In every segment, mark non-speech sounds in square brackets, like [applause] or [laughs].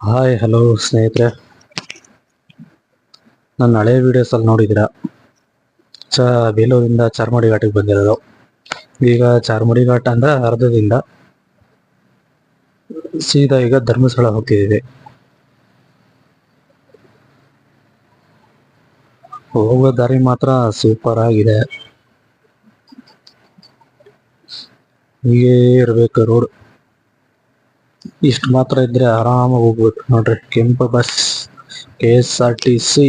Hi hello ಸ್ನೇಹಿತರೆ. ನನ್ನ ಹಳೆ ವಿಡಿಯೋಸ್ ಅಲ್ಲಿ ನೋಡಿದ್ದೀರಾ? ಚ ಬೇಲೂರಿಂದ ಚಾರ್ಮಡಿ ಘಾಟಿಗೆ ಬಂದಿರೋದು. ಈಗ ಚಾರ್ಮಡಿ ಘಾಟ್ ಅಂದ್ರೆ ಅರ್ಧದಿಂದ ಸೀದಾ ಈಗ ಧರ್ಮಸ್ಥಳ ಹೋಗ್ತಿದ್ದೀವಿ. ಹೋಗೋ ದಾರಿ ಮಾತ್ರ ಸೂಪರ್ ಆಗಿದೆ. ಹೀಗೇ ಇರಬೇಕು ರೋಡ್ ಇಷ್ಟು ಮಾತ್ರ ಇದ್ರೆ ಆರಾಮಾಗಿ ಹೋಗ್ಬೇಕು ನೋಡ್ರಿ. ಕೆಂಪು bus K S R T C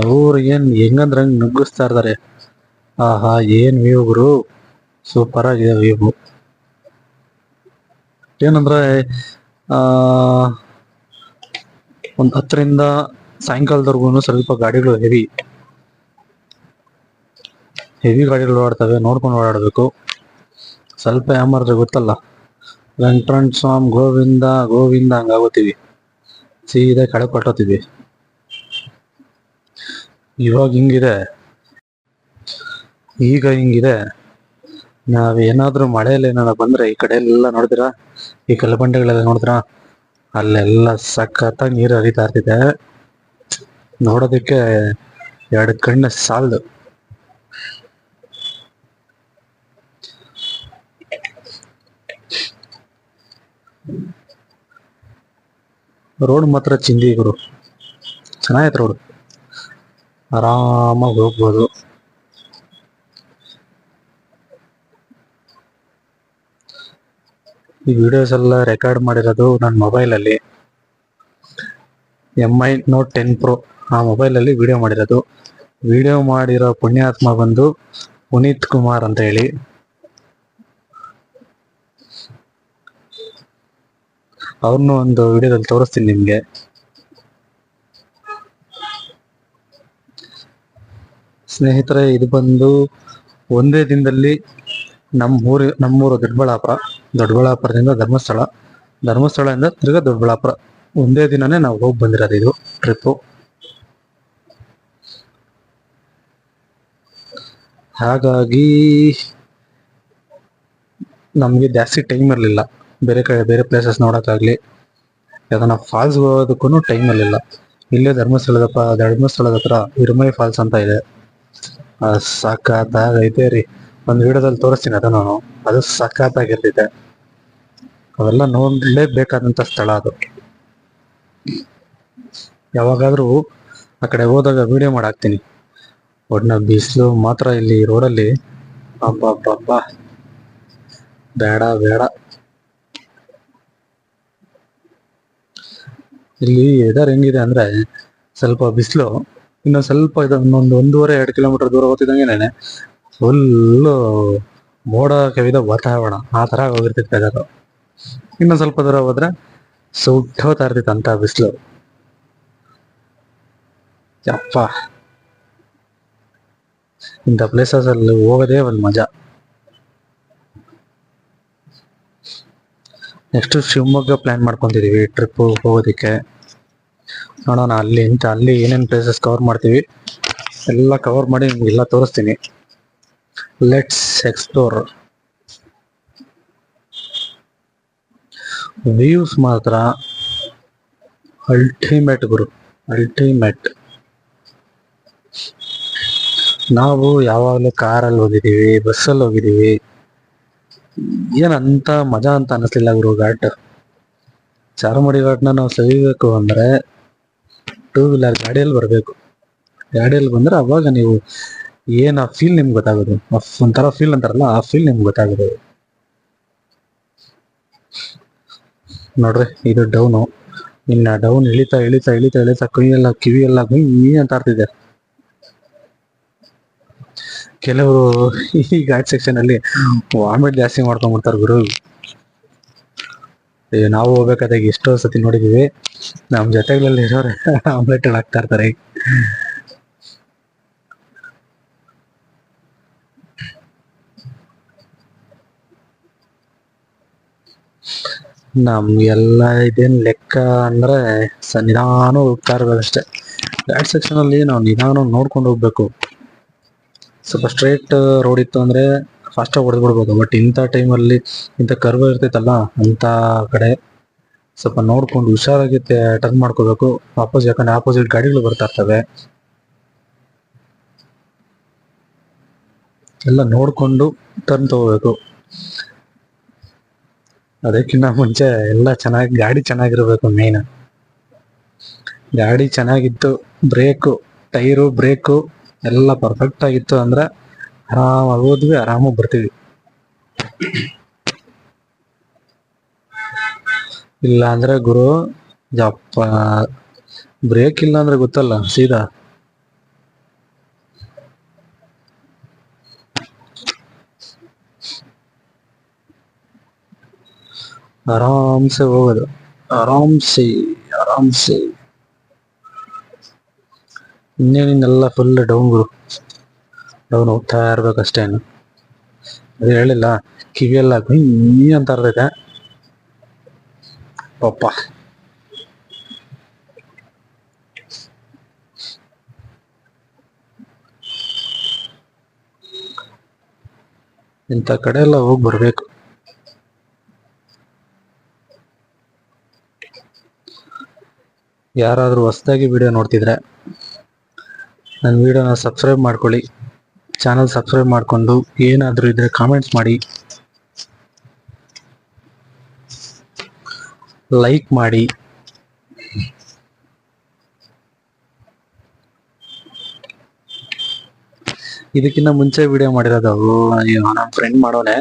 ಅವ್ರು ಏನ್ ಹೆಂಗಂದ್ರೆ ಹಂಗ್ ನುಗ್ಗಿಸ್ತಾ ಇರ್ತಾರೆ ಆಹಾ, ಏನ್ ವ್ಯೂ ಗುರು? ಸೂಪರ್ ಆಗಿದೆ ವ್ಯೂ. ಏನಂದ್ರೆ ಒಂದ್ ಹತ್ತರಿಂದ ಸಾಯಂಕಾಲದವರೆಗೂ ಸ್ವಲ್ಪ ಗಾಡಿಗಳು ಹೆವಿ ಹೆವಿ ಗಾಡಿಗಳು ಓಡಾಡ್ತವೆ, ನೋಡ್ಕೊಂಡು ಓಡಾಡಬೇಕು. ಸ್ವಲ್ಪ ಯಾಮಾರ್ದ್ರೆ ಗೊತ್ತಲ್ಲ. ವೆಂಕಟರಮಣ ಸ್ವಾಮಿ ಗೋವಿಂದ ಗೋವಿಂದ ಹಂಗಾಗೋತೀವಿ. ಸೀದಾ ಕಳೆ ಕೊಟ್ಟೋತೀವಿ. ಇವಾಗ ಹಿಂಗಿದೆ. ಈಗ ಹಿಂಗಿದೆ. ನಾವ್ ಏನಾದ್ರೂ ಮಳೆಯಲ್ಲಿ ಏನಾರ ಬಂದ್ರೆ ಈ ಕಡೆ ಎಲ್ಲ ನೋಡಿದಿರಾ ಈ ಕಲ್ಲಬಂಡೆಗಳೆಲ್ಲ ನೋಡಿದ್ರಾ ಅಲ್ಲೆಲ್ಲ ಸಖತ್ತಾಗಿ ನೀರು ಹರಿತಾ ಇರ್ತಿದೆ. ನೋಡೋದಕ್ಕೆ ಎರಡು ಕಣ್ಣು ಸಾಲದು. ರೋಡ್ ಮಾತ್ರ ಚಿಂದಿ ಗುರು. ಚೆನ್ನಾಗೈತೆ ರೋಡ್. ಆರಾಮಾಗಿ ಹೋಗ್ಬೋದು. ಈ ವಿಡಿಯೋಸ್ ಎಲ್ಲ ರೆಕಾರ್ಡ್ ಮಾಡಿರೋದು ನನ್ನ ಮೊಬೈಲಲ್ಲಿ M I note ten pro ಆ ಮೊಬೈಲಲ್ಲಿ ವಿಡಿಯೋ ಮಾಡಿರೋದು. ವಿಡಿಯೋ ಮಾಡಿರೋ ಪುಣ್ಯಾತ್ಮ ಬಂದು ಪುನೀತ್ ಕುಮಾರ್ ಅಂತ ಹೇಳಿ. ಅವ್ರನ್ನೂ ಒಂದು ವಿಡಿಯೋದಲ್ಲಿ ತೋರಿಸ್ತೀನಿ ನಿಮ್ಗೆ. ಸ್ನೇಹಿತರೆ, ಇದು ಬಂದು ಒಂದೇ ದಿನದಲ್ಲಿ ನಮ್ಮ ಊರು, ನಮ್ಮೂರು ದೊಡ್ಡಬಳ್ಳಾಪುರ, ದೊಡ್ಡಬಳ್ಳಾಪುರದಿಂದ ಧರ್ಮಸ್ಥಳ ಧರ್ಮಸ್ಥಳದಿಂದ ತಿರ್ಗಾ ದೊಡ್ಡಬಳ್ಳಾಪುರ. ಒಂದೇ ದಿನನೇ ನಾವು ಹೋಗಿ ಬಂದಿರೋದು ಇದು ಟ್ರಿಪ್ಪು. ಹಾಗಾಗಿ ನಮಗೆ ಜಾಸ್ತಿ ಟೈಮ್ ಇರಲಿಲ್ಲ. ಬೇರೆ ಕಡೆ, ಬೇರೆ ಪ್ಲೇಸಸ್ ನೋಡೋಕ್ಕಾಗಲಿ ಯಾವ್ದಾನ ಫಾಲ್ಸ್ ಹೋಗೋದಕ್ಕೂ ಟೈಮ್ ಇಲ್ಲ. ಇಲ್ಲೇ ಧರ್ಮಸ್ಥಳದ ಧರ್ಮಸ್ಥಳದ ಹತ್ರ ಇರುಮೈ ಫಾಲ್ಸ್ ಅಂತ ಇದೆ. ಸಖತ್ತಾಗೈತೆ ರೀ. ಒಂದು ವಿಡಿಯೋದಲ್ಲಿ ತೋರಿಸ್ತೀನಿ ಅದು ನಾನು. ಅದು ಸಖತ್ತಾಗಿರ್ತೈತೆ ಅವೆಲ್ಲ ನೋಡ್ಲೇಬೇಕಾದಂತ ಸ್ಥಳ ಅದು. ಯಾವಾಗಾದ್ರೂ ಆ ಕಡೆ ಹೋದಾಗ ವಿಡಿಯೋ ಮಾಡಾಕ್ತೀನಿ. ಒಡ್ನ ಬಿಸಿಲು ಮಾತ್ರ ಇಲ್ಲಿ ರೋಡಲ್ಲಿ ಅಬ್ಬಬ್ಬಬ್ಬ. ಬೇಡ ಬೇಡ. ಇಲ್ಲಿ ವೆದರ್ ಹೆಂಗಿದೆ ಅಂದ್ರೆ ಸ್ವಲ್ಪ ಬಿಸಿಲು, ಇನ್ನು ಸ್ವಲ್ಪ ಇದೊಂದು ಒಂದೂವರೆ, ಎರಡು ಕಿಲೋಮೀಟರ್ ದೂರ ಹೋಗ್ತಿದ್ದಂಗೆನೆ ಫುಲ್ ಮೋಡ ಕವಿದ ವಾತಾವರಣ. ಆ ತರ ಹೋಗಿರ್ತಿತ್ತು ವೆದರ್ ಇನ್ನು ಸ್ವಲ್ಪ ದೂರ ಹೋದ್ರೆ ಸುಟ್ಟ ಹೋಗ್ತಾ ಇರ್ತಿತ್ತು ಅಂತ ಬಿಸಿಲು. ಯಪ್ಪ. ಇಂಥ ಪ್ಲೇಸಸ್ ಅಲ್ಲಿ ಹೋಗೋದೇ ಒಂದು ಮಜಾ. ನೆಕ್ಸ್ಟ್ ಶಿವಮೊಗ್ಗ ಪ್ಲಾನ್ ಮಾಡ್ಕೊಂತಿದೀವಿ ಟ್ರಿಪ್ ಹೋಗೋದಕ್ಕೆ. ನೋಡೋಣ ಅಲ್ಲಿ ಅಂತ ಅಲ್ಲಿ ಏನೇನು ಪ್ಲೇಸಸ್ ಕವರ್ ಮಾಡ್ತೀವಿ. ಎಲ್ಲ ಕವರ್ ಮಾಡಿ ನಿಮ್ಗೆಲ್ಲ ತೋರಿಸ್ತೀನಿ. ಲೆಟ್ಸ್ ಎಕ್ಸ್ಪ್ಲೋರ್ ವ್ಯೂಸ್ ಮಾತ್ರ ಅಲ್ಟಿಮೇಟ್ ಗುರು ಅಲ್ಟಿಮೇಟ್ ನಾವು ಯಾವಾಗಲೂ ಕಾರಲ್ಲಿ ಹೋಗಿದ್ದೀವಿ ಬಸ್ಸಲ್ಲಿ ಹೋಗಿದ್ದೀವಿ. ಏನಂತ ಮಜಾ ಅಂತ ಅನಿಸ್ಲಿಲ್ಲ ಗುರು, ಘಾಟ್. ಚಾರ್ಮಡಿ ಘಾಟ್ನ ನಾವು ಸವಿಬೇಕು ಅಂದ್ರೆ ಟೂ ವೀಲರ್ ಗಾಡಿಯಲ್ಲಿ ಬರಬೇಕು. ಗಾಡಿಯಲ್ಲಿ ಬಂದ್ರೆ ಅವಾಗ ನೀವು ಏನ್ ಆ ಫೀಲ್ ನಿಮ್ಗೆ ಗೊತ್ತಾಗೋದು. ಒಂಥರ ಫೀಲ್ ಅಂತಾರಲ್ಲ, ಆ ಫೀಲ್ ನಿಮ್ಗೆ ಗೊತ್ತಾಗೋದು. ನೋಡ್ರಿ, ಇದು ಡೌನು ಇನ್ನ ಡೌನ್ ಇಳಿತಾ ಇಳಿತಾ ಇಳಿತಾ ಇಳಿತಾ ಕೈಯೆಲ್ಲ ಕಿವಿ ಎಲ್ಲ ಗುಯ್ ಅಂತ ಆಡ್ತಿದೆ. ಕೆಲವರು ಈ ಘಾಟ್ ಸೆಕ್ಷನ್ ಅಲ್ಲಿ ವಾಮಿಟ್ ಜಾಸ್ತಿ ಮಾಡ್ಕೊಂಡ್ಬಿಡ್ತಾರೆ ಗುರು. ನಾವು ಹೋಗ್ಬೇಕಾದಾಗ ಎಷ್ಟೋ ಸತಿ ನೋಡಿದೀವಿ. ನಮ್ ಜೊತೆಗಳಲ್ಲಿ ಇರೋರು [laughs] ಆಮ್ಲೆಟ್ ಹಾಕ್ತಾ ಇರ್ತಾರೆ. ನಮ್ಗೆಲ್ಲ ಇದೇನ್ ಲೆಕ್ಕ ಅಂದ್ರೆ ನಿಧಾನ ಹೋಗ್ತಾ ಇರ್ಬೇಕಷ್ಟೇ ಘಾಟ್ ಸೆಕ್ಷನ್ ಅಲ್ಲಿ ನಾವು ನಿಧಾನ ನೋಡ್ಕೊಂಡು ಹೋಗ್ಬೇಕು. ಸ್ವಲ್ಪ ಸ್ಟ್ರೇಟ್ ರೋಡ್ ಇತ್ತು ಅಂದ್ರೆ ಫಾಸ್ಟ್ ಆಗಿ ಹೊಡೆದ್ಬಿಡ್ಬೋದು ಬಟ್ ಇಂಥ ಟೈಮಲ್ಲಿ ಇಂಥ ಕರ್ವ್ ಇರ್ತೈತಲ್ಲ ಅಂತ ಕಡೆ ಸ್ವಲ್ಪ ನೋಡ್ಕೊಂಡು ಹುಷಾರಾಗಿ ಟರ್ನ್ ಮಾಡ್ಕೋಬೇಕು. ವಾಪಸ್ ಯಾಕಂದ್ರೆ ಆಪೋಸಿಟ್ ಗಾಡಿಗಳು ಬರ್ತಾ ಇರ್ತವೆ. ಎಲ್ಲ ನೋಡ್ಕೊಂಡು ಟರ್ನ್ ತಗೋಬೇಕು. ಅದಕ್ಕಿಂತ ಮುಂಚೆ ಎಲ್ಲ ಚೆನ್ನಾಗಿ, ಗಾಡಿ ಚೆನ್ನಾಗಿರ್ಬೇಕು ಮೇನ್ ಗಾಡಿ ಚೆನ್ನಾಗಿತ್ತು ಬ್ರೇಕು ಟೈರು ಬ್ರೇಕು ಎಲ್ಲ ಪರ್ಫೆಕ್ಟ್ ಆಗಿತ್ತು ಅಂದ್ರೆ ಆರಾಮಾಗಿ ಹೋದ್ವಿ ಆರಾಮಾಗಿ ಬರ್ತೀವಿ. ಇಲ್ಲ ಅಂದ್ರೆ ಗುರು, ಜಪ್ಪ ಬ್ರೇಕ್ ಇಲ್ಲ ಅಂದ್ರೆ ಗೊತ್ತಲ್ಲ, ಸೀದಾ. ಆರಾಮ್ಸೆ ಹೋಗೋದು, ಆರಾಮ್ಸೆ ಆರಾಮ್ಸೆ. ಇನ್ನೇನಿನ್ನೆಲ್ಲ ಫುಲ್ ಡೌನ್ ಗುರು. ಡೌನ್ ಹೋಗ್ತಾ ಇರ್ಬೇಕಷ್ಟೇನು ಅದು ಹೇಳಿಲ್ಲ ಕಿವಿಯೆಲ್ಲ ನೀ ಅಂತ ಅರ್ಧೈತೆ ಪಪ್ಪ ಇಂಥ ಕಡೆ ಎಲ್ಲ ಹೋಗಿ ಬರ್ಬೇಕು. ಯಾರಾದರೂ ಹೊಸದಾಗಿ ವಿಡಿಯೋ ನೋಡ್ತಿದ್ರೆ ನನ್ನ ವಿಡಿಯೋನ ಸಬ್ಸ್ಕ್ರೈಬ್ ಮಾಡ್ಕೊಳ್ಳಿ. ಚಾನಲ್ ಸಬ್ಸ್ಕ್ರೈಬ್ ಮಾಡಿಕೊಂಡು ಏನಾದರೂ ಇದ್ರೆ ಕಾಮೆಂಟ್ಸ್ ಮಾಡಿ. ಲೈಕ್ ಮಾಡಿ. ಇದಕ್ಕಿಂತ ಮುಂಚೆ ವಿಡಿಯೋ ಮಾಡಿರೋದು ಅಯ್ಯೋ ನಮ್ಮ ಫ್ರೆಂಡ್ ಮಾಡೋನೆ.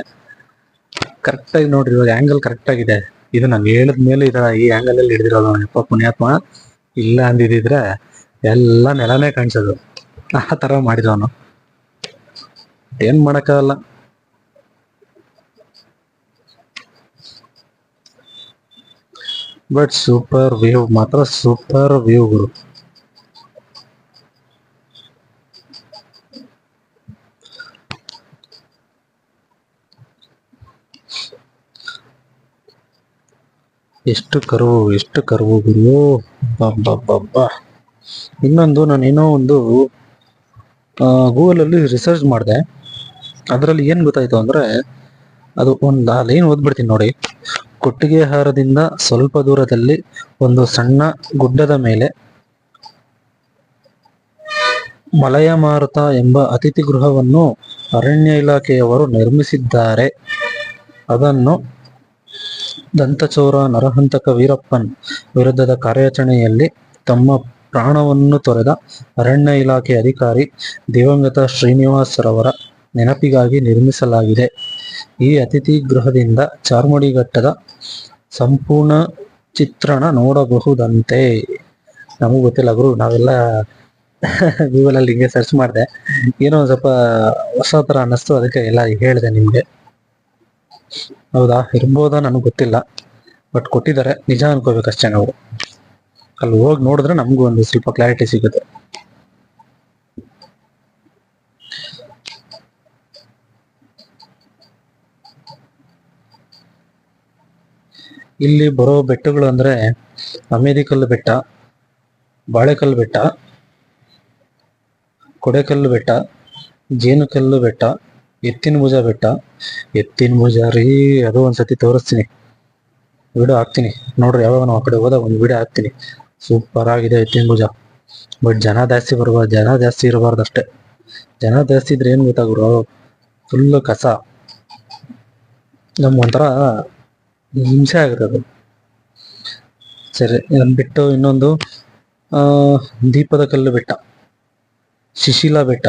ಕರೆಕ್ಟಾಗಿ ನೋಡ್ರಿ, ಇವಾಗ ಆ್ಯಂಗಲ್ ಕರೆಕ್ಟ್ ಆಗಿದೆ. ಇದು ನಾನು ಹೇಳಿದ ಮೇಲೆ ಇದರ ಈ ಆ್ಯಂಗಲಲ್ಲಿ ಹಿಡಿದಿರೋದು ಯಪ್ಪ ಪುಣ್ಯಾತ್ಮ. ಇಲ್ಲ ಅಂದಿದ್ರೆ ಎಲ್ಲ ನೆಲನೇ ಕಾಣಿಸೋದು. ಆ ತರ ಮಾಡಿದವನು. ಏನ್ ಮಾಡಕ್ಕಾಗಲ್ಲ. ಬಟ್ ಸೂಪರ್ ವ್ಯೂ ಮಾತ್ರ ಸೂಪರ್ ವ್ಯೂ ಗುರು. ಎಷ್ಟು ಕರುವು ಎಷ್ಟು ಕರುವು ಗುರು. ಇನ್ನೊಂದು ನಾನು ಏನೋ ಒಂದು ಗೂಗಲ್ ಅಲ್ಲಿ ರಿಸರ್ಚ್ ಮಾಡಿದೆ. ಅದರಲ್ಲಿ ಏನು ಗೊತ್ತಾಯ್ತು ಅಂದ್ರೆ, ಅದು ಒಂದು ಆ ಲೈನ್ ಓದ್ಬಿಡ್ತೀನಿ ನೋಡಿ. ಕೊಟ್ಟಿಗೆ ಹಾರದಿಂದ ಸ್ವಲ್ಪ ದೂರದಲ್ಲಿ ಒಂದು ಸಣ್ಣ ಗುಡ್ಡದ ಮೇಲೆ ಮಲಯ ಮಾರುತ ಎಂಬ ಅತಿಥಿ ಗೃಹವನ್ನು ಅರಣ್ಯ ಇಲಾಖೆಯವರು ನಿರ್ಮಿಸಿದ್ದಾರೆ. ಅದನ್ನು ದಂತಚೋರ ನರಹಂತಕ ವೀರಪ್ಪನ್ ವಿರುದ್ಧದ ಕಾರ್ಯಾಚರಣೆಯಲ್ಲಿ ತಮ್ಮ ಪ್ರಾಣವನ್ನು ತೊರೆದ ಅರಣ್ಯ ಇಲಾಖೆ ಅಧಿಕಾರಿ ದಿವಂಗತ ಶ್ರೀನಿವಾಸ್ ರವರ ನೆನಪಿಗಾಗಿ ನಿರ್ಮಿಸಲಾಗಿದೆ. ಈ ಅತಿಥಿ ಗೃಹದಿಂದ ಚಾರ್ಮುಡಿ ಘಟ್ಟದ ಸಂಪೂರ್ಣ ಚಿತ್ರಣ ನೋಡಬಹುದಂತೆ. ನಮಗೂ ಗೊತ್ತಿಲ್ಲ ಗುರು, ನಾವೆಲ್ಲ ಗೂಗಲ್ ಅಲ್ಲಿ ಹಿಂಗೆ ಸರ್ಚ್ ಮಾಡಿದೆ. ಏನೋ ಒಂದ್ ಸ್ವಲ್ಪ ಹೊಸ ತರ ಅನ್ನಿಸ್ತು, ಅದಕ್ಕೆ ಎಲ್ಲ ಹೇಳಿದೆ ನಿಮ್ಗೆ. ಹೌದಾ? ಇರ್ಬೋದಾ? ನನಗೆ ಗೊತ್ತಿಲ್ಲ. ಬಟ್ ಕೊಟ್ಟಿದ್ದಾರೆ. ನಿಜ ಅನ್ಕೋಬೇಕಷ್ಟೇ ನಾವು. ಅಲ್ಲಿ ಹೋಗಿ ನೋಡಿದ್ರೆ ನಮಗೂ ಒಂದು ಸ್ವಲ್ಪ ಕ್ಲಾರಿಟಿ ಸಿಗುತ್ತೆ. ಇಲ್ಲಿ ಬರೋ ಬೆಟ್ಟಗಳು ಅಂದ್ರೆ ಅಮೇರಿಕಲ್ಲು ಬೆಟ್ಟ, ಬಾಳೆಕಲ್ಲು ಬೆಟ್ಟ, ಕೊಡೆಕಲ್ಲು ಬೆಟ್ಟ, ಜೇನುಕಲ್ಲು ಬೆಟ್ಟ, ಎತ್ತಿನ ಭುಜ ಬೆಟ್ಟ. ಎತ್ತಿನ ಭುಜ ರೀ, ಅದು ಒಂದ್ಸತಿ ತೋರಿಸ್ತೀನಿ. ವಿಡಿಯೋ ಹಾಕ್ತೀನಿ. ನೋಡ್ರಿ ಯಾವಾಗ ನಾವು ಆ ಕಡೆ ಹೋದಾಗ ಒಂದು ವಿಡಿಯೋ ಹಾಕ್ತೀನಿ. ಸೂಪರ್ ಆಗಿದೆ ಎತ್ತಿನ ಭುಜ ಬಟ್ ಜನ ಜಾಸ್ತಿ ಬರ್ಬಾರ್ದು ಜನ ಜಾಸ್ತಿ ಇರಬಾರ್ದು ಅಷ್ಟೇ. ಜನ ಜಾಸ್ತಿ ಇದ್ರೆ ಏನ್ ಗೊತ್ತಾಗ್ರು ಫುಲ್ ಕಸ. ನಮ್ಗೊಂಥರ ಹಿಂಸೆ ಆಗಿರೋದು ಸರಿ ಬಿಟ್ಟು ಇನ್ನೊಂದು, ಆ, ದೀಪದ ಕಲ್ಲು ಬೆಟ್ಟ. ಶಿಶಿಲಾ ಬೆಟ್ಟ.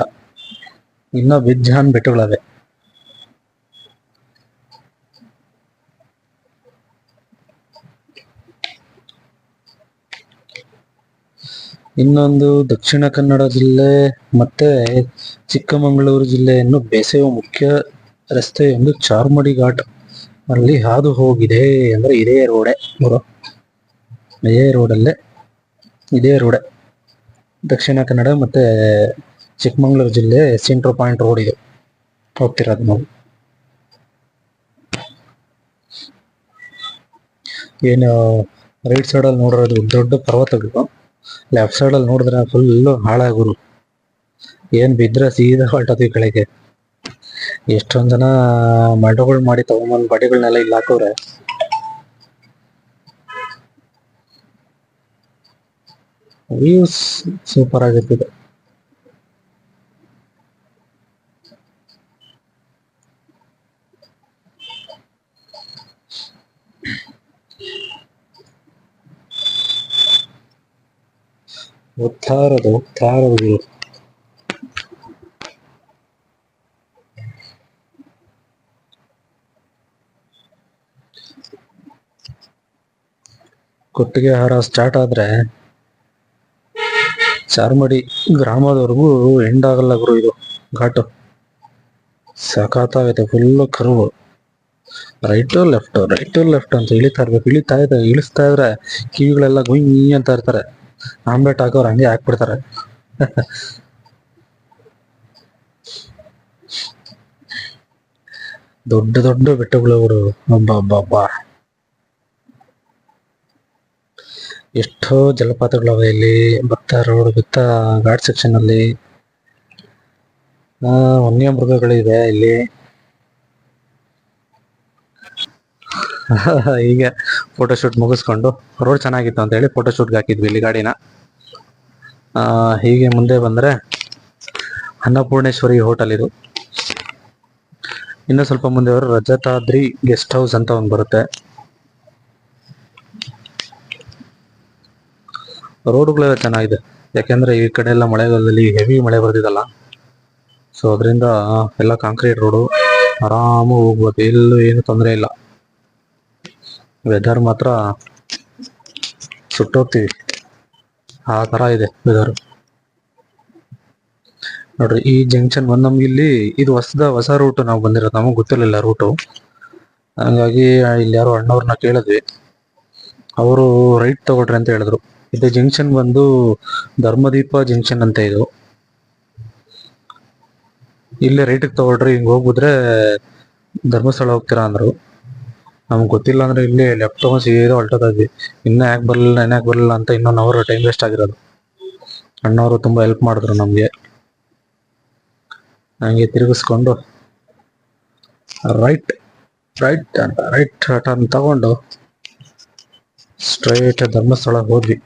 ಇನ್ನ ಬೆಜ್ಜಾನ್ ಬೆಟ್ಟಗಳವೆ. ಇನ್ನೊಂದು ದಕ್ಷಿಣ ಕನ್ನಡ ಜಿಲ್ಲೆ ಮತ್ತೆ ಚಿಕ್ಕಮಗಳೂರು ಜಿಲ್ಲೆಯನ್ನು ಬೆಸೆಯುವ ಮುಖ್ಯ ರಸ್ತೆಯೊಂದು ಚಾರ್ಮಡಿ ಘಾಟ್ ಅಲ್ಲಿ ಹಾದು ಹೋಗಿದೆ ಅಂದ್ರೆ ಇದೇ ರೋಡೆ ಬರೋ ಇದೇ ರೋಡಲ್ಲೇ, ಇದೇ ರೋಡೆ. ದಕ್ಷಿಣ ಕನ್ನಡ ಮತ್ತೆ ಚಿಕ್ಕಮಗಳೂರು ಜಿಲ್ಲೆ ಸೆಂಟ್ರ್ ಪಾಯಿಂಟ್ ರೋಡ್ ಇದು. ಹೋಗ್ತಿರೋದು ನಾವು. ಏನು ರೈಟ್ ಸೈಡಲ್ಲಿ ನೋಡಿರೋದು ದೊಡ್ಡ ಪರ್ವತಗಳು ಲೆಫ್ಟ್ ಸೈಡಲ್ಲಿ ನೋಡಿದ್ರೆ ಫುಲ್ಲು ಹಾಳಾಗುರು. ಏನು ಬಿದ್ದರೆ ಸೀದಾ ಹೊರಟೋದ್ವಿ ಕೆಳಗೆ. ಎಷ್ಟೊಂದು ಜನ ಮಂಡಗಳು ಮಾಡಿ ತಗೊಂಬಂದು ಬಟ್ಟೆಗಳನ್ನೆಲ್ಲ ಇಲ್ಲಿ ಹಾಕವ್ರೆ ವ್ಯೂಸ್ ಸೂಪರ್ ಆಗಿರ್ತದೆ. ಉತ್ತಾರದ ಉತ್ತಾರದ ಕೊಟ್ಟಿಗೆ ಹಾರ ಸ್ಟಾರ್ಟ್ ಆದ್ರೆ ಚಾರ್ಮಡಿ ಗ್ರಾಮದವರೆಗೂ ಎಂಡ್ ಆಗಲ್ಲ ಗುರು ಇದು ಘಾಟು. ಸಖತ್ತಾಗೈತೆ full curve. Right left right left ಅಂತ ಇಳಿತಾ ಇರ್ಬೇಕು, ಇಳಿತಾ ಇದ್ರೆ, ಇಳಿಸ್ತಾ ಇದ್ರೆ ಕಿವಿಗಳೆಲ್ಲ ಗುಯ್ ಅಂತ ಇರ್ತಾರೆ. ಆಮ್ಲೆಟ್ ಹಾಕೋರು ಹಂಗೆ ಹಾಕ್ಬಿಡ್ತಾರೆ. ದೊಡ್ಡ ದೊಡ್ಡ ಬೆಟ್ಟಗಳು ಅವರು ಹಬ್ಬ ಎಷ್ಟೋ ಜಲಪಾತಗಳವ ಇಲ್ಲಿ. ಭತ್ತ ರೋಡ್ ಭತ್ತ ಘಾಟ್ ಸೆಕ್ಷನ್ ಅಲ್ಲಿ. ಆ, ವನ್ಯಮೃಗಗಳಿವೆ ಇಲ್ಲಿ. [laughs] ಹೀಗೆ ಫೋಟೋಶೂಟ್ ಮುಗಿಸ್ಕೊಂಡು ರೋಡ್ ಚೆನ್ನಾಗಿತ್ತು ಅಂತ ಹೇಳಿ ಫೋಟೋಶೂಟ್ಗೆ ಹಾಕಿದ್ವಿ ಇಲ್ಲಿ ಗಾಡಿನ. ಹೀಗೆ ಮುಂದೆ ಬಂದ್ರೆ ಅನ್ನಪೂರ್ಣೇಶ್ವರಿ ಹೋಟೆಲ್ ಇದು. ಇನ್ನು ಸ್ವಲ್ಪ ಮುಂದೆ ಅವರು ರಜತಾದ್ರಿ ಗೆಸ್ಟ್ ಹೌಸ್ ಅಂತ ಒಂದು ಬರುತ್ತೆ. ರೋಡ್ಗಳೆಲ್ಲ ಚೆನ್ನಾಗಿದೆ. ಯಾಕೆಂದ್ರೆ ಈ ಕಡೆ ಎಲ್ಲ ಮಳೆಗಾಲದಲ್ಲಿ ಹೆವಿ ಮಳೆ ಬರ್ತಿದಲ್ಲ ಸೊ ಅದರಿಂದ ಎಲ್ಲ ಕಾಂಕ್ರೀಟ್ ರೋಡು ಆರಾಮು ಹೋಗ್ಬೋದು. ಎಲ್ಲೂ ಏನು ತೊಂದರೆ ಇಲ್ಲ. ವೆದರ್ ಮಾತ್ರ ಸುಟ್ಟೋಗ್ತೀವಿ. ಆ ತರ ಇದೆ ವೆದರ್ ನೋಡ್ರಿ, ಈ ಜಂಕ್ಷನ್ ಬಂದ್ ನಮ್ಗೆ ಇಲ್ಲಿ ಇದು ಹೊಸದ ಹೊಸ ರೂಟ್ ನಾವು ಬಂದಿರೋದು, ನಮಗೆ ಗೊತ್ತಿರಲಿಲ್ಲ ರೂಟು ಹಂಗಾಗಿ ಇಲ್ಲಿ ಯಾರು ಅಣ್ಣವ್ರನ್ನ ಕೇಳಿದ್ವಿ. ಅವರು ರೈಟ್ ತಗೊಳ್ರಿ ಅಂತ ಹೇಳಿದ್ರು. ಇದು ಜಂಕ್ಷನ್ ಬಂದು ಧರ್ಮದೀಪ ಜಂಕ್ಷನ್ ಅಂತ ಇದು. ಇಲ್ಲೇ ರೈಟಿಗೆ ತಗೊಳ್ರಿ, ಹಿಂಗ್ ಹೋಗ್ಬಿಟ್ರೆ ಧರ್ಮಸ್ಥಳ ಹೋಗ್ತೀರಾ ಅಂದ್ರು. ನಮ್ಗೆ ಗೊತ್ತಿಲ್ಲ ಅಂದ್ರೆ ಇಲ್ಲಿ ಲ್ಯಾಪ್ಟಾಪ್ ತಗೊಂಡ್ ಸೀದಾ ಹೊಲ್ಟೋದ್ವಿ ಇನ್ನ ಯಾಕೆ ಬರಲಿಲ್ಲ ಇನ್ನ ಯಾಕೆ ಬರಲಿಲ್ಲ ಅಂತ ಇನ್ನೊಂದು ಅವರ್ ಟೈಮ್ ವೇಸ್ಟ್ ಆಗಿರೋದು ಅಣ್ಣವರು ತುಂಬಾ ಹೆಲ್ಪ್ ಮಾಡಿದ್ರು ನಮ್ಗೆ ಹಂಗೆ ತಿರುಗಿಸ್ಕೊಂಡು ರೈಟ್ ರೈಟ್ ರೈಟ್ ಟರ್ನ್ ತಗೊಂಡು ಸ್ಟ್ರೈಟ್ ಧರ್ಮಸ್ಥಳ ಹೋದ್ವಿ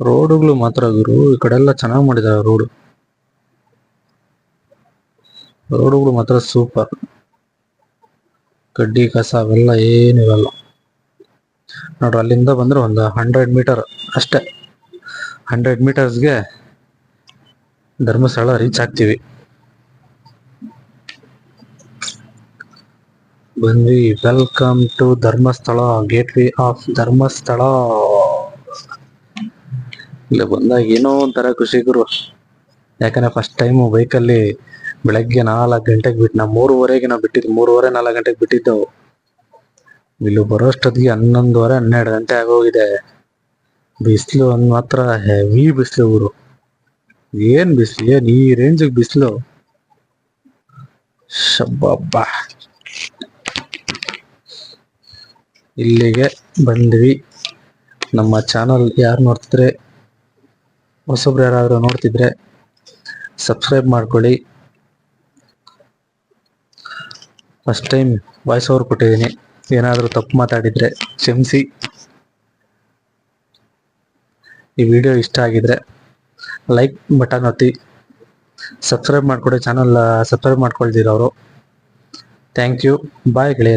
ರೋಡುಗಳು ಮಾತ್ರ ಗುರು. ಈ ಕಡೆ ಎಲ್ಲ ಚೆನ್ನಾಗಿ ಮಾಡಿದ್ದಾರೆ ರೋಡ್. ರೋಡುಗಳು ಮಾತ್ರ ಸೂಪರ್ ಕಡ್ಡಿ ಕಸ ಅವೆಲ್ಲ ಏನು ಇರಲ್ಲ. ನೋಡ್ರಿ, ಅಲ್ಲಿಂದ ಬಂದ್ರೆ ಒಂದು ಹಂಡ್ರೆಡ್ ಮೀಟರ್ ಅಷ್ಟೇ. ಹಂಡ್ರೆಡ್ ಮೀಟರ್ಸ್ಗೆ ಧರ್ಮಸ್ಥಳ ರೀಚ್ ಆಗ್ತೀವಿ. ಬಂದ್ವಿ. Welcome to Dharmasthala gateway of Dharmasthala ಇಲ್ಲಿ ಬಂದಾಗ ಏನೋ ಒಂಥರ ಖುಷಿ ಗುರು. ಯಾಕಂದ್ರೆ ಫಸ್ಟ್ ಟೈಮು ಬೈಕಲ್ಲಿ ಬೆಳಗ್ಗೆ ನಾಲ್ಕು ಗಂಟೆಗೆ ಬಿಟ್ಟು ನಾವು ಮೂರುವರೆಗೆ ನಾವು ಬಿಟ್ಟಿದ್ದು ಮೂರುವರೆ ನಾಲ್ಕು ಗಂಟೆಗೆ ಬಿಟ್ಟಿದ್ದೆವು. ಇಲ್ಲಿ ಬರೋಷ್ಟೊತ್ತಿಗೆ ಹನ್ನೊಂದುವರೆ, ಹನ್ನೆರಡು ಗಂಟೆ ಆಗೋಗಿದೆ. ಬಿಸಿಲು ಒಂದು ಮಾತ್ರ ಹೆವಿ ಬಿಸಿಲು ಊರು ಏನ್ ಬಿಸಿಲು, ಏನ್ ಈ ರೇಂಜಿಗೆ ಬಿಸಿಲು. ಶಬ್ಬಬ್ಬ. ಇಲ್ಲಿಗೆ ಬಂದ್ವಿ. ನಮ್ಮ ಚಾನಲ್ ಯಾರು ನೋಡ್ತಿದ್ರೆ ಹೊಸಬ್ರು ಯಾರಾದರೂ ನೋಡ್ತಿದ್ರೆ ಸಬ್ಸ್ಕ್ರೈಬ್ ಮಾಡ್ಕೊಳ್ಳಿ. ಫಸ್ಟ್ ಟೈಮ್ ವಾಯ್ಸ್ ಓವರ್ ಕೊಟ್ಟಿದ್ದೀನಿ. ಏನಾದರೂ ತಪ್ಪು ಮಾತಾಡಿದ್ರೆ ಕ್ಷಮಿಸಿ. ಈ ವಿಡಿಯೋ ಇಷ್ಟ ಆಗಿದ್ರೆ ಲೈಕ್ ಬಟನ್ ಒತ್ತಿ. ಸಬ್ಸ್ಕ್ರೈಬ್ ಮಾಡಿಕೊಡಿ ಚಾನಲ್ ಸಬ್ಸ್ಕ್ರೈಬ್ ಮಾಡ್ಕೊಳ್ದಿರೋರು. Thank you bye ಗೆಳೆಯರಿ.